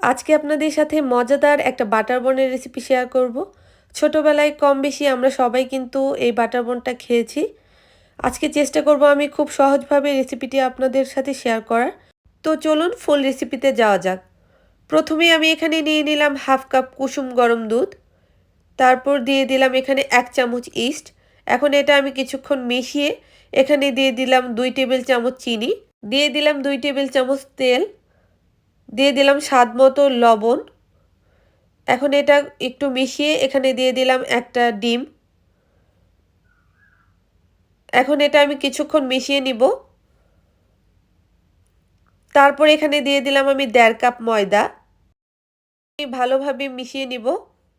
আজকে আপনাদের সাথে মজাদার একটা বাটার বনের রেসিপি শেয়ার করব। ছোটোবেলায় কম বেশি আমরা সবাই কিন্তু এই বাটার বনটা খেয়েছি। আজকে চেষ্টা করব আমি খুব সহজভাবে রেসিপিটি আপনাদের সাথে শেয়ার করার। তো চলুন ফুল রেসিপিতে যাওয়া যাক। প্রথমে আমি এখানে নিয়ে নিলাম হাফ কাপ কুসুম গরম দুধ। তারপর দিয়ে দিলাম এখানে এক চামচ ইস্ট এখন এটা আমি কিছুক্ষণ মিশিয়ে এখানে দিয়ে দিলাম দুই টেবিল চামচ চিনি। দিয়ে দিলাম দুই টেবিল চামচ তেল। দিয়ে দিলাম স্বাদ মতো লবণ। এখন এটা একটু মিশিয়ে এখানে দিয়ে দিলাম একটা ডিম। এখন এটা আমি কিছুক্ষণ মিশিয়ে নিব। তারপর এখানে দিয়ে দিলাম আমি দেড় কাপ ময়দা। আমি ভালোভাবে মিশিয়ে নিব,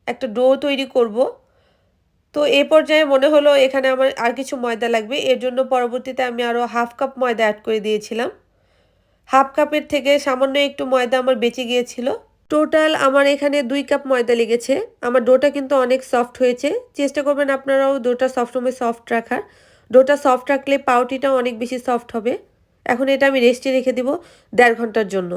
একটা ডো তৈরি করব। তো এ পর্যায়ে মনে হলো এখানে আমার আর কিছু ময়দা লাগবে। এর জন্য পরবর্তীতে আমি আরও হাফ কাপ ময়দা অ্যাড করে দিয়েছিলাম। হাফ কাপের থেকে সামান্য একটু ময়দা আমার বেঁচে গিয়েছিল। টোটাল আমার এখানে দুই কাপ ময়দা লেগেছে। আমার ডোটা কিন্তু অনেক সফট হয়েছে। চেষ্টা করবেন আপনারাও ডোটা সবসময় সফট রাখার। ডোটা সফট রাখলে পাউটিটা অনেক বেশি সফট হবে। এখন এটা আমি রেস্টে রেখে দিব দেড় ঘণ্টার জন্য।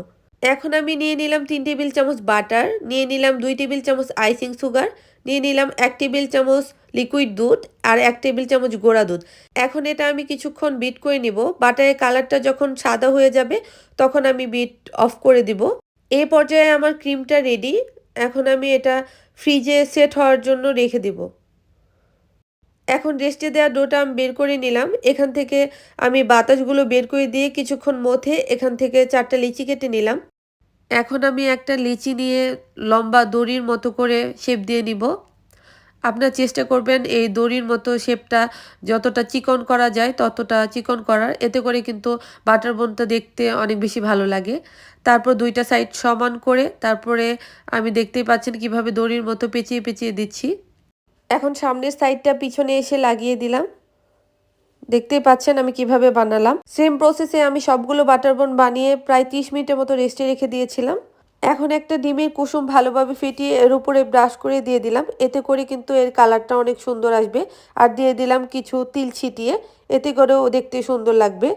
এখন আমি নিয়ে নিলাম তিন টেবিল চামচ বাটার, নিয়ে নিলাম দুই টেবিল চামচ আইসিং সুগার, নিয়ে নিলাম এক টেবিল চামচ লিকুইড দুধ আর এক টেবিল চামচ গোড়া দুধ। এখন এটা আমি কিছুক্ষণ বিট করে নিব। বাটারের কালারটা যখন সাদা হয়ে যাবে, তখন আমি বিট অফ করে দিব। এ পর্যায়ে আমার ক্রিমটা রেডি। এখন আমি এটা ফ্রিজে সেট হওয়ার জন্য রেখে দিব। এখন রেস্টে দেওয়া ডোটা আমি বের করে নিলাম। এখান থেকে আমি বাতাসগুলো বের করে দিয়ে কিছুক্ষণ মধ্যে এখান থেকে চারটা লিচি কেটে নিলাম। এখন আমি একটা লিচি নিয়ে লম্বা দড়ির মতো করে শেপ দিয়ে নিব। আপনার চেষ্টা করবেন এই দড়ির মতো শেপটা যতটা চিকন করা যায় ততটা চিকন করার। এতে করে কিন্তু বাটার বোনটা দেখতে অনেক বেশি ভালো লাগে। তারপর দুইটা সাইড সমান করে তারপরে আমি দেখতেই পাচ্ছেন কীভাবে দড়ির মতো পেঁচিয়ে পেঁচিয়ে দিচ্ছি। এখন সামনের সাইডটা পিছনে এসে লাগিয়ে দিলাম। দেখতেই পাচ্ছেন আমি কীভাবে বানালাম। সেম প্রসেসে আমি সবগুলো বাটার বোন বানিয়ে প্রায় ত্রিশ মিনিটের মতো রেস্টে রেখে দিয়েছিলাম। এখন একটা ডিমের কুসুম ভালোভাবে ফেটিয়ে এর উপরে ব্রাশ করে দিয়ে দিলাম। এতে করে কিন্তু এর কালারটা অনেক সুন্দর আসবে। আর দিয়ে দিলাম কিছু তিল ছিটিয়ে। এতে করেও দেখতে সুন্দর লাগবে।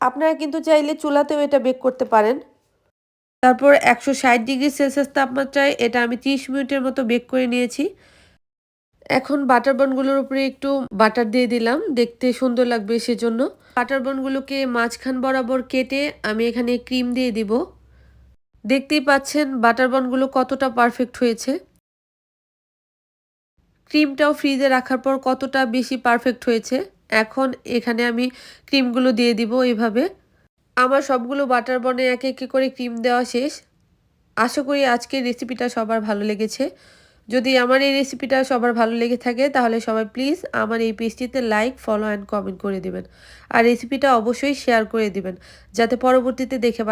আপনারা কিন্তু চাইলে চুলাতেও এটা বেক করতে পারেন। তারপর একশো ষাট ডিগ্রি সেলসিয়াস তাপমাত্রায় এটা আমি ত্রিশ মিনিটের মতো বেক করে নিয়েছি। এখন বাটার বনগুলোর উপরে একটু বাটার দিয়ে দিলাম। দেখতে সুন্দর লাগবে সেজন্য। বাটার বনগুলোকে মাঝখান বরাবর কেটে আমি এখানে ক্রিম দিয়ে দিব। দেখতেই পাচ্ছেন বাটার বনগুলো কতটা পারফেক্ট হয়েছে। ক্রিমটাও ফ্রিজে রাখার পর কতটা বেশি পারফেক্ট হয়েছে। এখন এখানে আমি ক্রিমগুলো দিয়ে দিব এইভাবে। আমার সবগুলো বাটার বনে একে একে করে ক্রিম দেওয়া শেষ। আশা করি আজকের রেসিপিটা সবার ভালো লেগেছে। যদি আমার এই রেসিপিটা সবার ভালো লেগে থাকে, তাহলে সবাই প্লিজ আমার এই পেজটিতে লাইক ফলো অ্যান্ড কমেন্ট করে দিবেন। আর রেসিপিটা অবশ্যই শেয়ার করে দিবেন, যাতে পরবর্তীতে দেখে